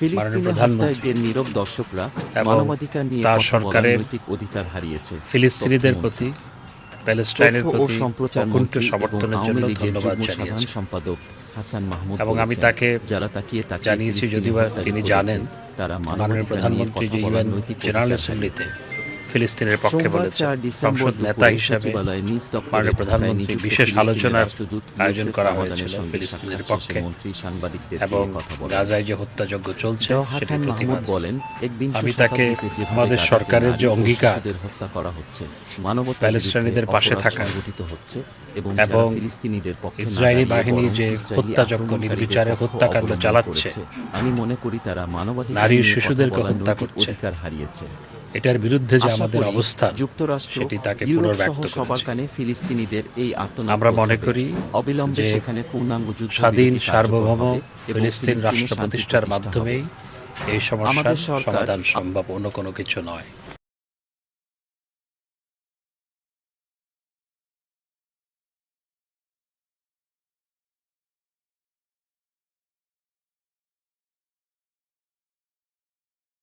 ফিলিস্তিনে হত্যায় নীরব দর্শকরা মানবাধিকার নিয়ে তার সরকারের নৈতিক অধিকার হারিয়েছে ফিলিস্তিনিদের প্রতি প্যালেস্টাইনের প্রতি অকুণ্ঠ সমর্থনের জন্য ধন্যবাদ জানিয়েছি। সম্পাদক হাসান মাহমুদ এবং আমি তাকে যারা তাকিয়ে তাকে জানিয়েছি যদিও তিনি জানেন তারা মাননীয় প্রধানমন্ত্রী যে ইউএন জেনারেল অ্যাসেম্বলিতে। ফিলিস্তিনের পক্ষে ডিসেম্বর সংসদ নেতা হিসাবে মাননীয় প্রধানমন্ত্রী বিশেষ আলোচনার আয়োজন করা হয়েছিল ফিলিস্তিনের পক্ষে। এবং গাজায় যে হত্যাযজ্ঞ চলছে প্রতিবাদ। বলেন আমি তাকে আমাদের সরকারের যে অঙ্গীকার, হত্যা করা হচ্ছে মানবতার প্যালেস্টাইনিদের পাশে থাকা সংঘটিত হচ্ছে এবং ফিলিস্তিনিদের পক্ষে ইসরায়েলি বাহিনী যে হত্যাযজ্ঞ নির্বিচারে হত্যাকাণ্ড চালাচ্ছে, আমি মনে করি তারা মানবাধিকার নারী শিশুদেরকে হত্যা করছে। অধিকার হারিয়েছে। এটার বিরুদ্ধে যে আমাদের অবস্থা অবস্থান যুক্তরাষ্ট্র সেটি তাকে পুনর্ব্যক্ত সবার কানে ফিলিস্তিনিদের এই আত্মনাম আমরা মনে করি অবিলম্বে সেখানে পূর্ণাঙ্গ যুদ্ধ স্বাধীন সার্বভৌম ফিলিস্তিন রাষ্ট্র প্রতিষ্ঠার প্রতিষ্ঠা মাধ্যমেই এই সমস্যার সমাধান সম্ভব অন্য কোনো কিছু নয়।